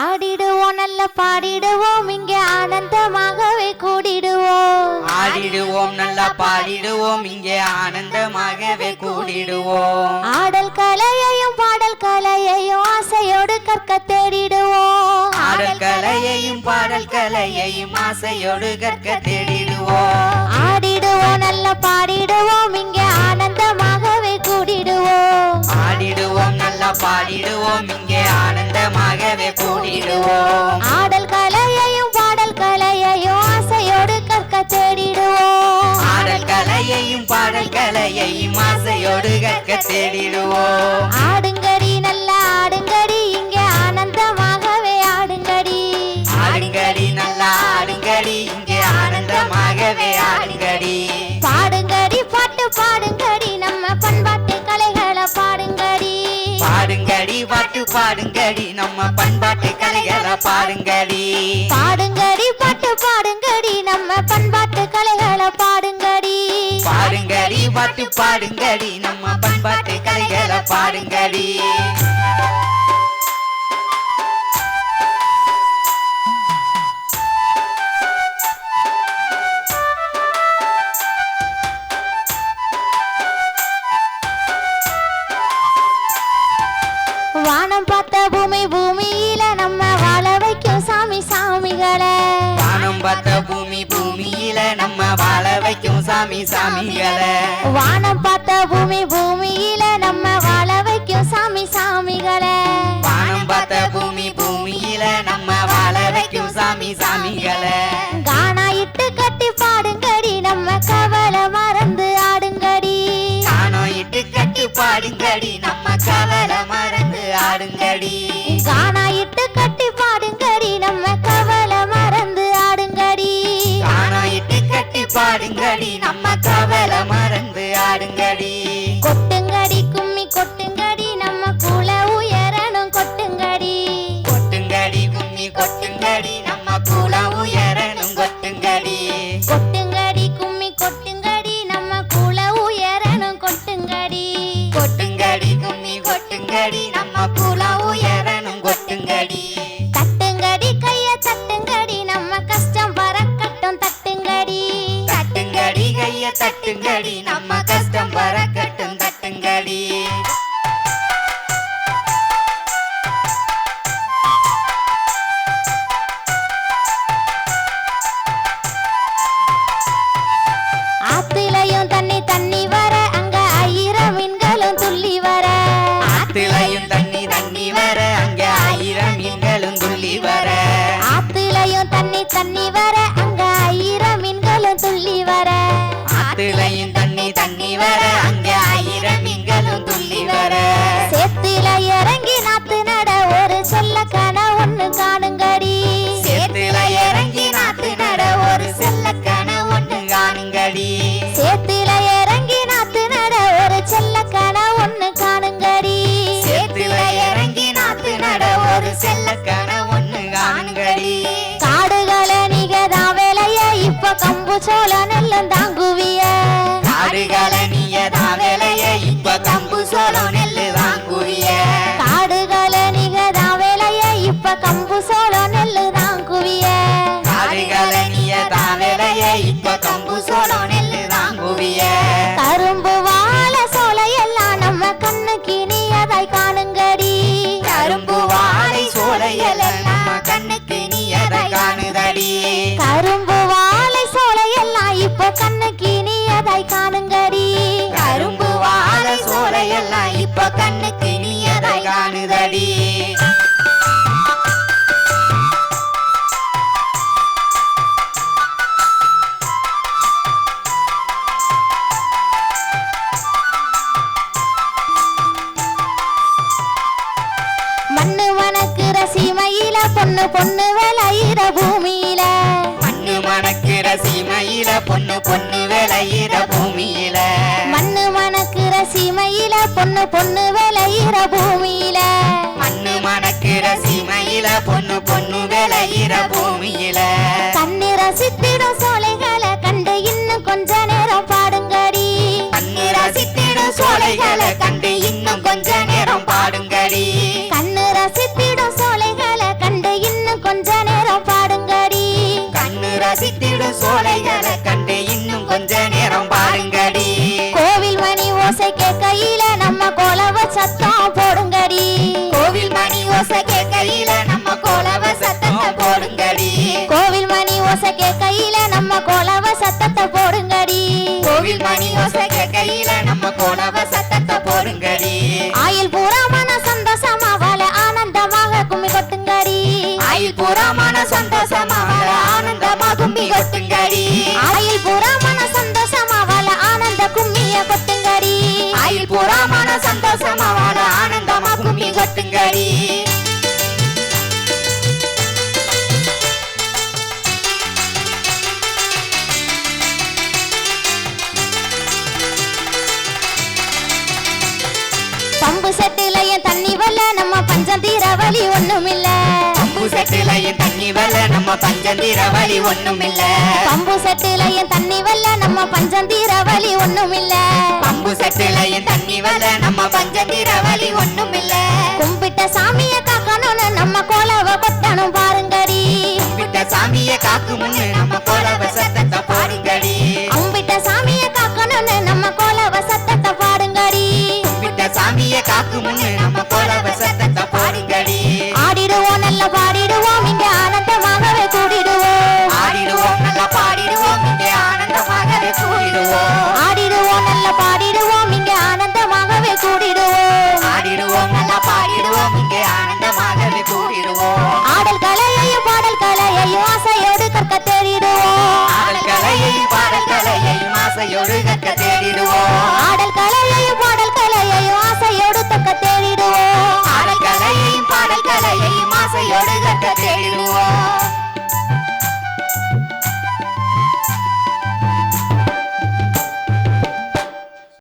ஆடிடுவோம் நல்ல பாடிடுவோம் இங்கே ஆனந்தமாகவே கூடிடுவோம். ஆடிடுவோம் நல்லா பாடிடுவோம் இங்கே ஆனந்தமாகவே கூடிடுவோம். ஆடல் கலையையும் பாடல் கலையையும் ஆசையோடு கற்க தேடிடுவோம். ஆடல் கலையையும் பாடல் கலையையும் ஆசையோடு கற்க தேடிடுவோம். ஆடிடுவோம் நல்ல பாடிடுவோம் இங்கே ஆனந்தமாகவே கூடிடுவோம். ஆடிடுவோம் நல்லா பாடிடுவோம் கற்க தேடிடுவோம். ஆடுங்கடி நல்ல ஆடுங்கடி இங்கே ஆனந்தமாகவே ஆடுங்கடி. ஆடுங்கடி நல்லா ஆடுங்கடி இங்கே ஆனந்தமாகவே ஆடுங்கடி. பாடுங்கடி பாட்டு பாடுங்கடி நம்ம பண்பாட்டு கலைகளை பாடுங்கடி. பாடுங்கடி பாட்டு பாடுங்கடி நம்ம பண்பாட்டு கலைகளை பாடுங்கடி. பாடுங்கடி பாட்டு பாடுங்கடி நம்ம பண்பாட்டு கலைகளை பாடுங்கடி பாட்டு பாடுங்கடி நம்ம பண்பாட்டு கலைகளை பாடுங்கடி. வானம் பார்த்த பூமி பூமியில நம்ம வாழ வைக்கும் சாமி சாமிகளை. வானம் பார்த்த பூமி பூமியில நம்ம வாழ வைக்கும் சாமி சாமிகளை. வானம் பார்த்த பூமி பூமியில நம்ம வாழ வைக்கும் சாமி சாமிகளை. வானம் பார்த்த பூமி பூமியில நம்ம வாழ வைக்கும் சாமி சாமிகளை. கானா இட்டு கட்டி பாடுங்கடி நம்ம கவலை மறந்து ஆடுங்கடி. காணோம் இட்டு கட்டு பாடுங்கடி நம்ம கவலை மறந்து ஆடுங்கடி. கானா தண்ணி வர அங்க ஆயிரம் மீன்களும் துள்ளி வர. ஆத்துலையும் தண்ணி தண்ணி வர அங்க ஆயிரம் மீன்களும் துள்ளி வர. இப்ப கம்பு தாங்குவிய. காடுகளை நீயதான் வேலைய இப்ப கம்பு சோளம் இனியதாய் காணுங்கடி. கரும்பு வாழை சோலையெல்லாம் இப்ப கண்ணுக்கு இனியதாய் காணுதடி. சீமையில பொண்ணு பொண்ணு விளையிற பூமியில மண்ணு மணக்கிற சீமையில பொண்ணு பொண்ணு பொண்ணு விளையிற பூமியில. மண்ணு மணக்கிற சீமையில பொண்ணு பொண்ணு விளையிற பூமியில. கண்ணு ரசித்திடும் சோலைகளை கண்டு இன்னும் கொஞ்ச நேரம் பாடுங்கடி. கண்ணு ரசித்திடும் சோலைகளை கண்டு இன்னும் கொஞ்ச நேரம் பாடுங்கடி. போடுங்கடி. கோவில் மணி ஓசை கேட்கையில நம்ம கோலவ சத்தத்தை போடுங்கடி. கோவில் மணி ஓசை கேட்கையில நம்ம கோலவ சத்தத்தை போடுங்கடி. ஆயில் பூரா மன சந்தோஷமா வாழ ஆனந்தமாக கும்மி கொட்டுங்கடி. ஆயில் புறமான சந்தோஷமாக ஆனந்தமா கும்பி கொட்டுங்கடி. ஆயில் பூரா மன சந்தோஷமா வாழ ஆனந்த கும்மிய கொட்டுங்கடி. ஆயில் புறமான சந்தோஷமாக ஆனந்தமா கும்பி கொட்டுங்கடி. பஞ்சந்திர வழி ஒண்ணுமில்ல. பம்பு செட்டிலையும் தண்ணி வல்ல நம்ம பஞ்சந்தீர வழி ஒண்ணுமில்ல. பம்பு செட்டிலையும் தண்ணி வல நம்ம பஞ்சந்திர வழி ஒண்ணுமில்ல. கும்பிட்ட தேடிடுவோம் தேடிடுவோம். ஆடல்